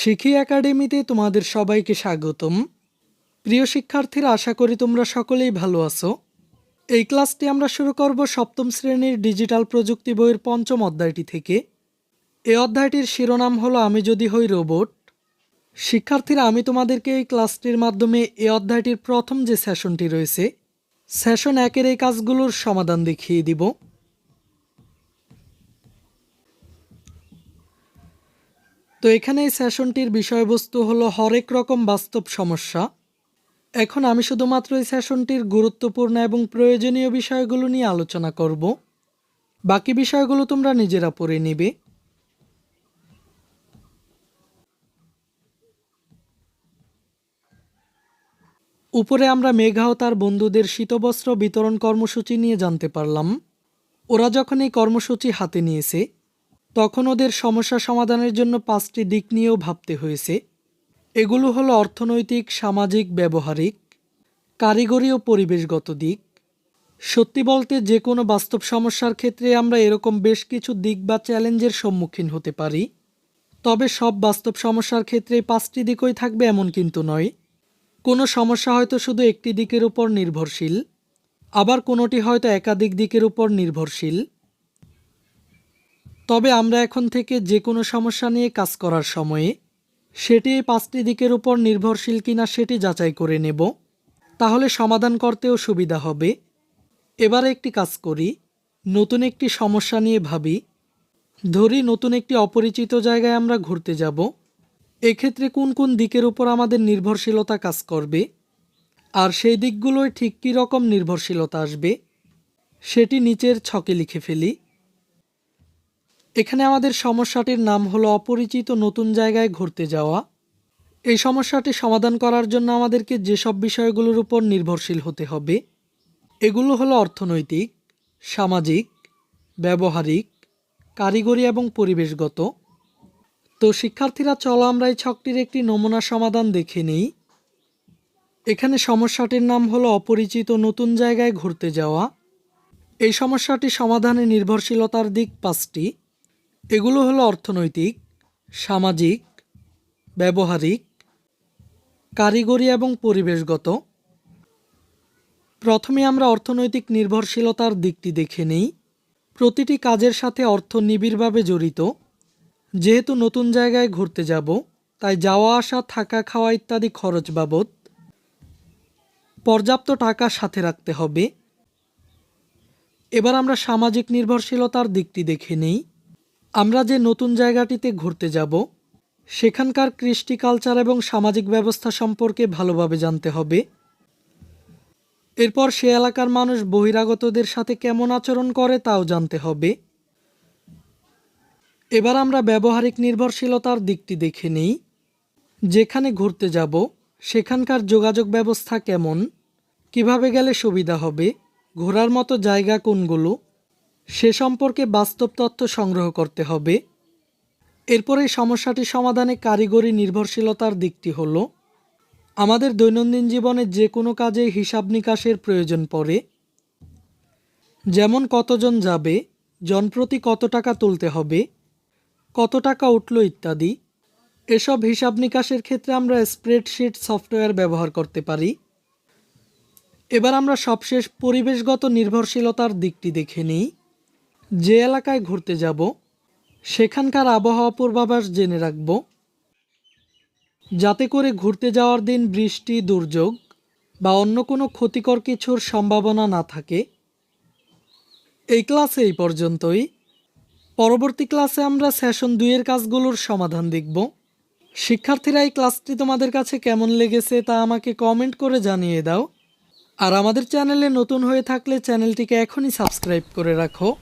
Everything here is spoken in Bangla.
শিখি একাডেমিতে তোমাদের সবাইকে স্বাগতম। প্রিয় শিক্ষার্থীরা, আশা করি তোমরা সকলেই ভালো আছো। এই ক্লাসটি আমরা শুরু করব সপ্তম শ্রেণির ডিজিটাল প্রযুক্তি বইয়ের পঞ্চম অধ্যায়টি থেকে। এই অধ্যায়টির শিরোনাম হলো, আমি যদি হই রোবট। শিক্ষার্থীরা, আমি তোমাদেরকে এই ক্লাসটির মাধ্যমে এই অধ্যায়টির প্রথম যে সেশনটি রয়েছে, সেশন একের এই কাজগুলোর সমাধান দেখিয়ে দিব। তো এখানে এই সেশনটির বিষয়বস্তু হলো হরেক রকম বাস্তব সমস্যা। এখন আমি শুধুমাত্র এই সেশনটির গুরুত্বপূর্ণ এবং প্রয়োজনীয় বিষয়গুলো নিয়ে আলোচনা করব। বাকি বিষয়গুলো তোমরা নিজেরা পড়ে নিবে। উপরে আমরা মেঘা ও তার বন্ধুদের শীতবস্ত্র বিতরণ কর্মসূচি নিয়ে জানতে পারলাম। ওরা যখন এই কর্মসূচি হাতে নিয়েছে তখন ওদের সমস্যা সমাধানের জন্য পাঁচটি দিক নিয়েও ভাবতে হয়েছে। এগুলো হলো অর্থনৈতিক, সামাজিক, ব্যবহারিক, কারিগরি ও পরিবেশগত দিক। সত্যি বলতে যে কোনো বাস্তব সমস্যার ক্ষেত্রে আমরা এরকম বেশ কিছু দিক বা চ্যালেঞ্জের সম্মুখীন হতে পারি। তবে সব বাস্তব সমস্যার ক্ষেত্রে পাঁচটি দিকই থাকবে এমন কিন্তু নয়। কোনো সমস্যা হয়তো শুধু একটি দিকের উপর নির্ভরশীল, আবার কোনোটি হয়তো একাধিক দিকের উপর নির্ভরশীল। তবে আমরা এখন থেকে যে কোনো সমস্যা নিয়ে কাজ করার সময়ে সেটি এই পাঁচটি দিকের উপর নির্ভরশীল কিনা সেটি যাচাই করে নেব। তাহলে সমাধান করতেও সুবিধা হবে। এবারে একটি কাজ করি। নতুন একটি সমস্যা নিয়ে ভাবি। ধরি নতুন একটি অপরিচিত জায়গায় আমরা ঘুরতে যাব। এক্ষেত্রে কোন কোন দিকের উপর আমাদের নির্ভরশীলতা কাজ করবে? আর সেই দিকগুলোয় ঠিক কী রকম নির্ভরশীলতা আসবে? সেটি নিচের ছকে লিখে ফেলি। এখানে আমাদের সমস্যাটির নাম হলো অপরিচিত নতুন জায়গায় ঘুরতে যাওয়া। এই সমস্যাটি সমাধান করার জন্য আমাদেরকে যেসব বিষয়গুলোর উপর নির্ভরশীল হতে হবে, এগুলো হলো অর্থনৈতিক, সামাজিক, ব্যবহারিক, কারিগরি এবং পরিবেশগত। তো শিক্ষার্থীরা, চলো আমরা এই ছকটির একটি নমুনা সমাধান দেখে নিই। এখানে সমস্যাটির নাম হলো অপরিচিত নতুন জায়গায় ঘুরতে যাওয়া। এই সমস্যাটি সমাধানে নির্ভরশীলতার দিক পাঁচটি। এগুলো হলো অর্থনৈতিক, সামাজিক, ব্যবহারিক, কারিগরি এবং পরিবেশগত। প্রথমে আমরা অর্থনৈতিক নির্ভরশীলতার দিকটি দেখে নিই। প্রতিটি কাজের সাথে অর্থ নিবিড়ভাবে জড়িত। যেহেতু নতুন জায়গায় ঘুরতে যাব, তাই যাওয়া আসা, থাকা খাওয়া ইত্যাদি খরচ বাবদ পর্যাপ্ত টাকা সাথে রাখতে হবে। এবার আমরা সামাজিক নির্ভরশীলতার দিকটি দেখে নিই। আমরা যে নতুন জায়গাটিতে ঘুরতে যাব, সেখানকার কৃষ্টি কালচার এবং সামাজিক ব্যবস্থা সম্পর্কে ভালোভাবে জানতে হবে। এরপর সে এলাকার মানুষ বহিরাগতদের সাথে কেমন আচরণ করে তাও জানতে হবে। এবার আমরা ব্যবহারিক নির্ভরশীলতার দিকটি দেখে নিই। যেখানে ঘুরতে যাব, সেখানকার যোগাযোগ ব্যবস্থা কেমন, কীভাবে গেলে সুবিধা হবে, ঘোরার মতো জায়গা কোনগুলো সে সম্পর্কে বাস্তব তথ্য সংগ্রহ করতে হবে। এরপর সমস্যাটি সমাধানে কারিগরি নির্ভরশীলতার দিকটি হল, আমাদের দৈনন্দিন জীবনে যে কোনো কাজে হিসাব নিকাশের প্রয়োজন পড়ে। যেমন কতজন যাবে জনপ্রতি কত টাকা তুলতে হবে, কত টাকা উঠল ইত্যাদি। এসব হিসাব নিকাশের ক্ষেত্রে আমরা স্প্রেডশিট সফটওয়্যার ব্যবহার করতে পারি। এবার আমরা সবশেষ পরিবেশগত নির্ভরশীলতার দিকটি দেখে নিই। যে এলাকায় ঘুরতে যাব, সেখানকার আবহাওয়া পূর্বাভাস জেনে রাখব। যাতে করে ঘুরতে যাওয়ার দিন বৃষ্টি, দুর্যোগ বা অন্য কোনো ক্ষতিকর কিছুর সম্ভাবনা না থাকে। এই ক্লাসে এই পর্যন্তই। পরবর্তী ক্লাসে আমরা সেশন দুইয়ের কাজগুলোর সমাধান দেখব। শিক্ষার্থীরা এই ক্লাসটি তোমাদের কাছে কেমন লেগেছে তা আমাকে কমেন্ট করে জানিয়ে দাও। আর আমাদের চ্যানেলে নতুন হয়ে থাকলে চ্যানেলটিকে এখনই সাবস্ক্রাইব করে রাখো।